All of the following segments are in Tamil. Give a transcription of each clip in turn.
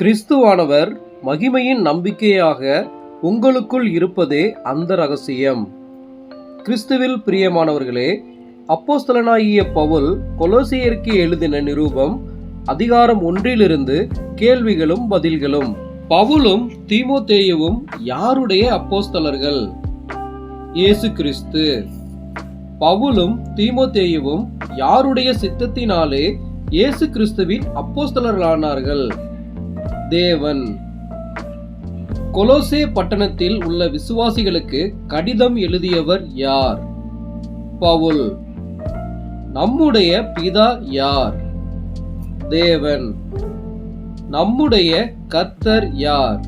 கிறிஸ்துவானவர் மகிமையின் நம்பிக்கையாக உங்களுக்குள் இருப்பதே அந்த ரகசியம். கிறிஸ்துவில் பிரியமானவர்களே அப்போஸ்தலனாகிய பவுல் கொலோசியருக்கு எழுதின நிரூபம் அதிகாரம் ஒன்றிலிருந்து கேள்விகளும் பதில்களும். பவுலும் தீமோத்தேயவும் யாருடைய அப்போஸ்தலர்கள்? இயேசு கிறிஸ்து. பவுலும் தீமோத்தேயவும் யாருடைய சித்தத்தினாலே இயேசு கிறிஸ்துவின் அப்போஸ்தலர்களானார்கள்? தேவன். கொலோசே பட்டணத்தில் உள்ள விசுவாசிகளுக்கு கடிதம் எழுதியவர் யார்? பவுல். நம்முடைய பிதா யார்? தேவன். நம்முடைய கர்த்தர் யார்?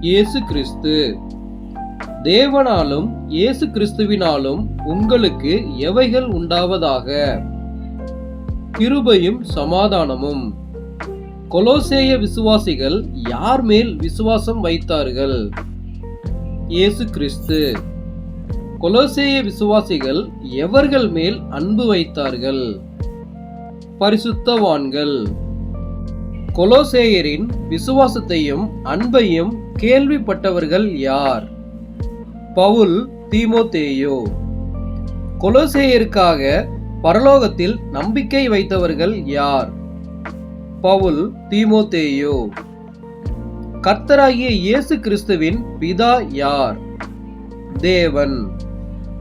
இயேசு கிறிஸ்து. தேவனாலும் இயேசு கிறிஸ்துவினாலும் உங்களுக்கு எவைகள் உண்டாவதாக? கிருபையும் சமாதானமும். கொலோசேய விசுவாசிகள் யார் மேல் விசுவாசம் வைத்தார்கள்? இயேசு கிறிஸ்து. கொலோசேய விசுவாசிகள் எவர்கள் மேல் அன்பு வைத்தார்கள்? பரிசுத்தவான்கள். கொலோசேயரின் விசுவாசத்தையும் அன்பையும் கேள்விப்பட்டவர்கள் யார்? பவுல் தீமோத்தேயோ. கொலோசேயருக்காக பரலோகத்தில் நம்பிக்கை வைத்தவர்கள் யார்? பவுல் தீமோத்தேயோ கர்த்தராகிய இயேசு கிறிஸ்துவின் பிதா யார்? தேவன்.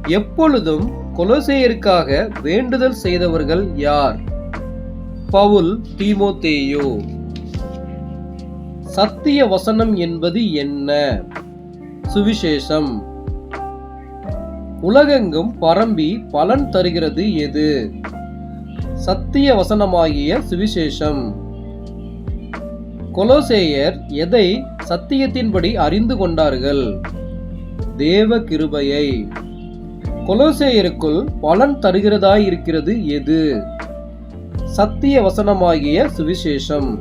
எப்பொழுதும் கொலோசேயருக்காக வேண்டுதல் செய்தவர்கள் யார்? பவுல் தீமோத்தேயோ. சத்திய வசனம் என்பது என்ன? சுவிசேஷம். உலகெங்கும் பரம்பி பலன் தருகிறது எது? சத்திய வசனமாகிய சுவிசேஷம். கொலோசேயர் எதை சத்தியத்தின்படி அறிந்து கொண்டார்கள்? தேவ கிருபையை. கொலோசேயருக்குள் பலன் தருகிறதாயிருக்கிறது எது? சத்திய வசனமாகிய சுவிசேஷம்.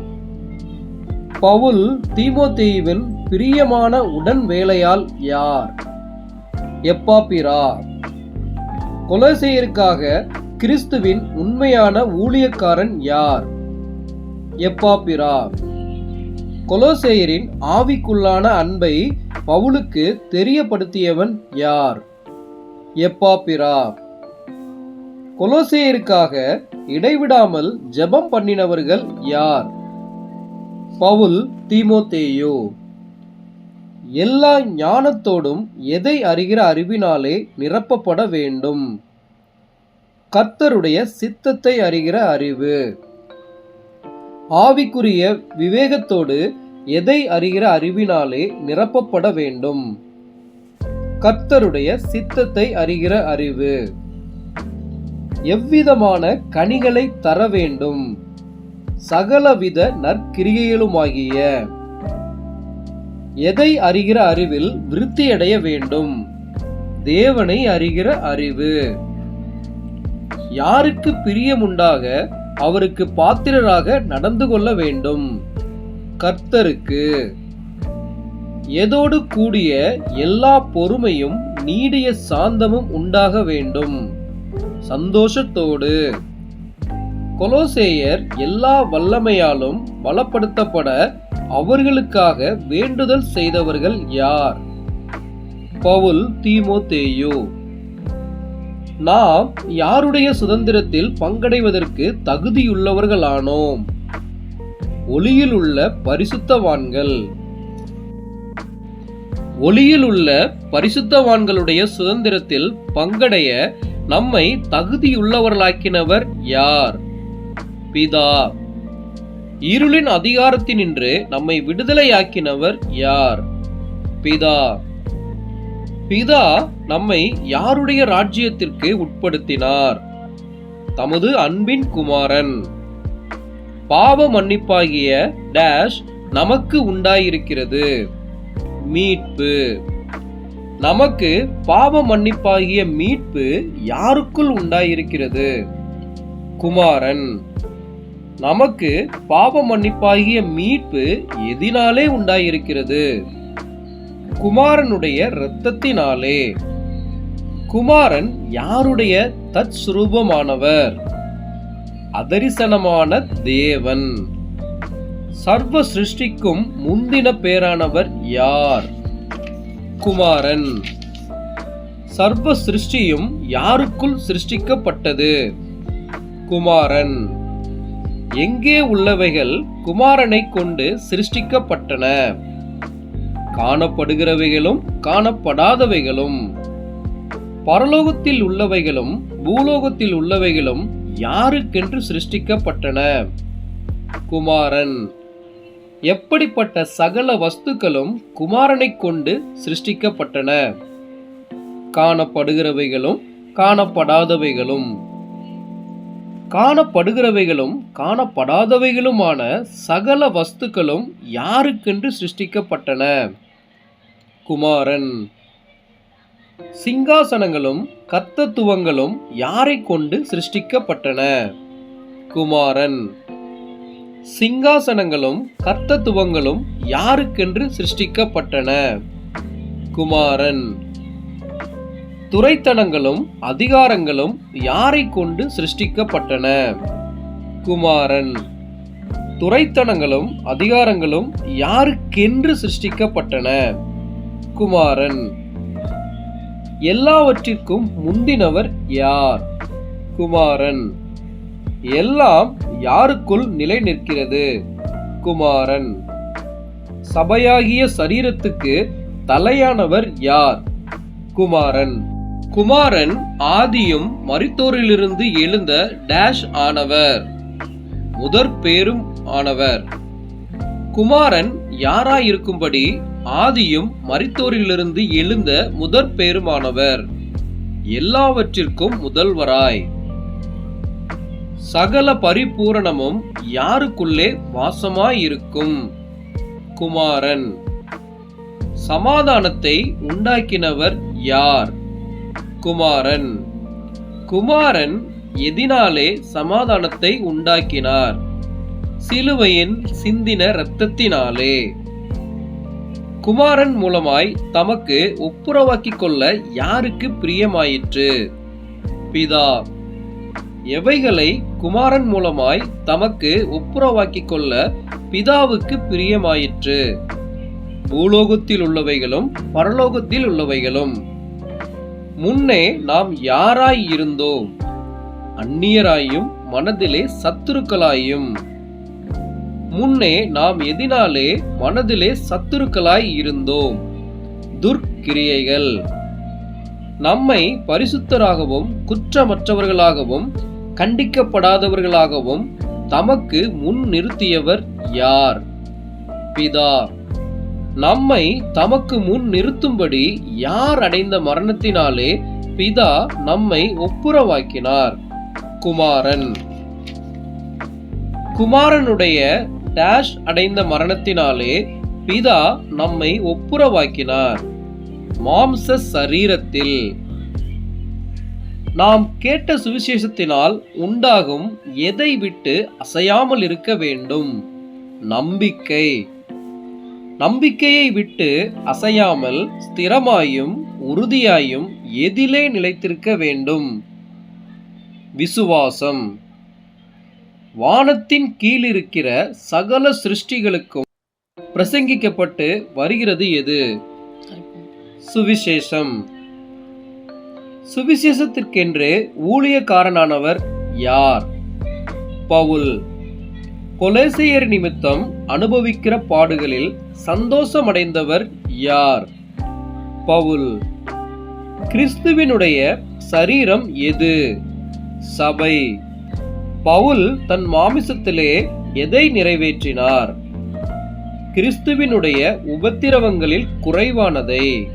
பவுல் தீமோத்தேயுவின் பிரியமான உடன் வேலையால் யார்? எப்பாப்பிரா. கொலோசேயருக்காக கிறிஸ்துவின் உண்மையான ஊழியக்காரன் யார்? எப்பாப்பிரா. கொலோசேயரின் ஆவிக்குள்ளான அன்பை பவுலுக்கு தெரியப்படுத்தியவன் யார்? எப்பாப்பிரா. கொலோசேயருக்காக இடைவிடாமல் ஜெபம் பண்ணினவர்கள் யார்? பவுல் தீமோத்தேயோ. எல்லா ஞானத்தோடும் எதை அறிகிற அறிவினாலே நிரப்பப்பட வேண்டும். கர்த்தருடைய சித்தத்தை அறிகிற அறிவு. ஆவிக்குரிய விவேகத்தோடு எதை அறிகிற அறிவினாலே நிரப்பப்பட வேண்டும். கர்த்தருடைய சித்தத்தை அறிகிற அறிவு. எவ்விதமான கனிகளை தர வேண்டும். சகலவித நற்கிரிகைகளுமாகிய எதை அறிகிற அறிவில் விருத்தியடைய வேண்டும். தேவனை அறிகிற அறிவு. யாருக்கு பிரியமுண்டாக அவருக்கு பாத்திரராக நடந்து கொள்ள வேண்டும். கர்த்தருக்கு எதோடு கூடிய எல்லா பொறுமையும் நீடிய சாந்தமும் உண்டாக வேண்டும். சந்தோஷத்தோடு. கொலோசேயர் எல்லா வல்லமையாலும் பலப்படுத்தப்பட அவர்களுக்காக வேண்டுதல் செய்தவர்கள் யார்? பவுல் தீமோத்தேயு. நாம் யாருடைய சுதந்திரத்தில் பங்கடைவதற்கு தகுதியுள்ளவர்களானோம்? ஒளியில் உள்ள பரிசுத்தவான்கள். ஒளியில் உள்ள பரிசுத்தவான்களுடைய சுதந்திரத்தில் பங்கடைய நம்மை தகுதியுள்ளவர்களாக்கினவர் யார்? பிதா. இருளின் அதிகாரத்தினின்று நம்மை விடுதலையாக்கினவர் யார்? பிதா. பிதா நம்மை யாருடைய ராஜ்யத்திற்கு உட்படுத்தினார்? தமது அன்பின் குமாரன். பாவ மன்னிப்பாகிய டேஷ் நமக்கு உண்டாயிருக்கிறது. மீட்பு. நமக்கு பாவ மன்னிப்பாகிய மீட்பு யாருக்குள் உண்டாயிருக்கிறது? குமாரன். நமக்கு பாவ மன்னிப்பாகிய மீட்பு எதினாலே உண்டாயிருக்கிறது? குமாரனுடைய இரத்தத்தினாலே. குமாரன் யாருடைய தற்சுரூபமானவர் அதரிசனமான தேவன். சர்வ சிருஷ்டிக்கும் முந்தின பேரானவர் யார்? குமாரன். சர்வ சிருஷ்டியும் யாருக்குள் சிருஷ்டிக்கப்பட்டது? குமாரன். எங்கே உள்ளவைகள் குமாரனை கொண்டு சிருஷ்டிக்கப்பட்டன? காணப்படுகிறவைகளும் காணப்படாதவைகளும். பரலோகத்தில் உள்ளவைகளும் பூலோகத்தில் உள்ளவைகளும் யாருக்கென்று சிருஷ்டிக்கப்பட்டன? குமாரன். எப்படிப்பட்ட சகல வஸ்துக்களும் குமாரனைக் கொண்டு சிருஷ்டிக்கப்பட்டன? காணப்படுகிறவைகளும் காணப்படாதவைகளும். காணப்படுகிறவைகளும் காணப்படாதவைகளுமான சகல வஸ்துக்களும் யாருக்கென்று சிருஷ்டிக்கப்பட்டன? குமாரன். சிங்காசனங்களும் கத்தத்துவங்களும் யாரை கொண்டு சிருஷ்டிக்கப்பட்டன? குமாரன். சிங்காசனங்களும் கர்த்தத்துவங்களும் யாருக்கென்று சிருஷ்டிக்கப்பட்டன? குமாரன். துரைத்தனங்களும் அதிகாரங்களும் யாரை கொண்டு சிருஷ்டிக்கப்பட்டன? குமாரன். துறைத்தனங்களும் அதிகாரங்களும் யாருக்கென்று சிருஷ்டிக்கப்பட்டன? குமாரன். எல்லாவற்றிற்கும் முந்தினவர் யார்? குமாரன். எல்லாம் யாருக்குள் நிலை நிற்கிறது? குமாரன். சபையாகிய சரீரத்துக்கு தலையானவர் யார்? குமாரன். குமாரன் ஆதியும் மரித்தோரிலிருந்து எழுந்த டேஷ் ஆனவர். முதற் பேரும் ஆனவர். குமாரன் யாராயிருக்கும்படி ஆதியும் மரித்தோரிலிருந்து எழுந்த முதற் பேருமானவர் எல்லாவற்றிற்கும் முதல்வராய். சகல பரிபூரணமும் யாருக்குள்ளே வாசமாயிருக்கும்? குமாரன். சமாதானத்தை உண்டாக்கினவர் யார்? குமாரன். குமாரன் எதினாலே சமாதானத்தை உண்டாக்கினார். சிலுவையின் சிந்தின இரத்தத்தினாலே. குமாரன் மூலமாய் தமக்கு ஒப்புரவாக்கிக் கொள்ள யாருக்கு பிரியமாயிற்று? பிதா எவைகளை குமாரன் மூலமாய் தமக்கு ஒப்புரவாக்கிக் கொள்ள பிதாவுக்கு பிரியமாயிற்று? பூலோகத்தில் உள்ளவைகளும் பரலோகத்தில் உள்ளவைகளும் முன்னே நாம் யாராய் இருந்தோம் அந்நியராயும் மனதிலே சத்துருக்களாயும். முன்னே நாம் எதினாலே மனதிலே சத்துருக்களாய் இருந்தோம் துர்க்கிரியைகள். நம்மை பரிசுத்தராகவும் குற்றமற்றவர்களாகவும் கண்டிக்கப்படாதவர்களாகவும் தமக்கு முன் நிறுத்தியவர் யார்? பிதா. நம்மை தமக்கு முன் நிறுத்தும்படி யார் அடைந்த மரணத்தினாலே பிதா நம்மை ஒப்புரவாக்கினார். குமாரன். குமாரனுடைய டேஷ் அடைந்த மரணத்தினாலே பிதா நம்மை ஒப்புரவாக்கினார். மாம்ச சரீரத்தில். நாம் கேட்ட சுவிசேஷத்தினால் உண்டாகும் எதை விட்டு அசையாமல் இருக்க வேண்டும்? நம்பிக்கை. நம்பிக்கையை விட்டு அசையாமல் ஸ்திரமாயும் உறுதியாயும் எதிலே நிலைத்திருக்க வேண்டும். விசுவாசம். வானத்தின் கீழ் இருக்கிற சகல சிருஷ்டிகளுக்கும் பிரசங்கிக்கப்பட்டு வருகிறது எது? சுவிசேஷம். சுவிசேஷத்திற்கென்று ஊழியக்காரனானவர் யார்? பவுல். கொலேசையர் நிமித்தம் அனுபவிக்கிற பாடுகளில் சந்தோஷமடைந்தவர் யார்? பவுல். கிறிஸ்துவினுடைய சரீரம் எது? சபை. பவுல் தன் மாமிசத்திலே எதை நிறைவேற்றினார்? கிறிஸ்துவினுடைய உபத்திரவங்களில் குறைவானதை.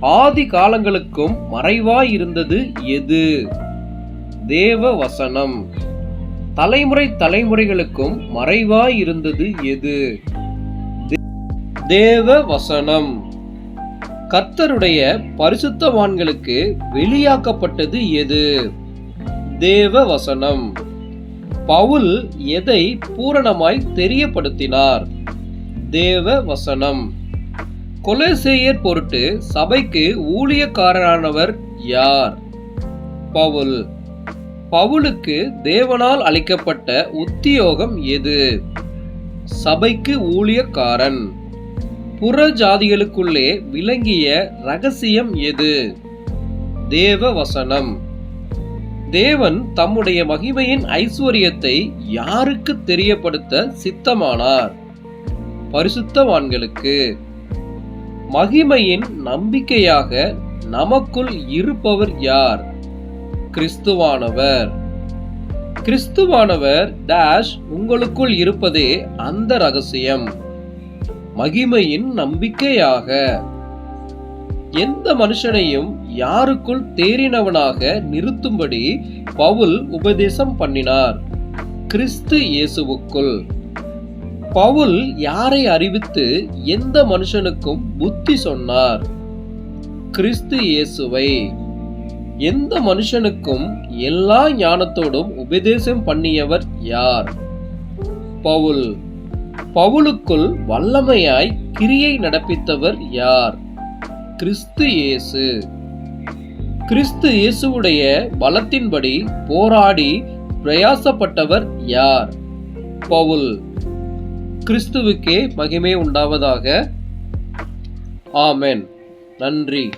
ஆதி காலங்களுக்கும் மறைவாய் இருந்தது எது? தேவ வசனம். தலைமுறை தலைமுறைகளுக்கும் மறைவாய் இருந்தது எது? தேவ வசனம் கர்த்தருடைய பரிசுத்தவான்களுக்கு வெளியாக்கப்பட்டது எது? தேவ வசனம் பவுல் எதை பூரணமாய் தெரியப்படுத்தினார்? தேவ வசனம் கொலேசேயர் பொருட்டு சபைக்கு ஊழியக்காரரானவர் யார்? பவுல். பவுலுக்கு தேவனால் அளிக்கப்பட்ட உத்தியோகம் எது? சபைக்கு ஊழியக்காரன். புற ஜாதிகளுக்குள்ளே விளங்கிய ரகசியம் எது? தேவ வசனம் தேவன் தம்முடைய மகிமையின் ஐஸ்வர்யத்தை யாருக்கு தெரியப்படுத்த சித்தமானார்? பரிசுத்தவான்களுக்கு. மகிமையின் நம்பிக்கையாக நமக்குள் இருப்பவர் யார்? கிறிஸ்துவானவர். கிறிஸ்துவானவர் டேஷ் உங்களுக்குள் இருப்பதே அந்த ரகசியம். மகிமையின் நம்பிக்கையாக. எந்த மனுஷனையும் யாருக்குள் தேறினவனாக நிறுத்தும்படி பவுல் உபதேசம் பண்ணினார். கிறிஸ்து இயேசுவுக்குள். பவுல் யாரை அறிவித்து எந்த மனுஷனுக்கும் புத்தி சொன்னார்? கிறிஸ்து இயேசுவை. எந்த மனுஷனுக்கும் எல்லா ஞானத்தோடும் உபதேசம் பண்ணியவர் யார்? பவுல். பவுலுக்குள் வல்லமையாய் கிரியை நடப்பித்தவர் யார்? கிறிஸ்து இயேசு. கிறிஸ்து இயேசுவுடைய பலத்தின்படி போராடி பிரயாசப்பட்டவர் யார்? பவுல். கிறிஸ்துவுக்கே மகிமை உண்டாவதாக. ஆமென். நன்றி.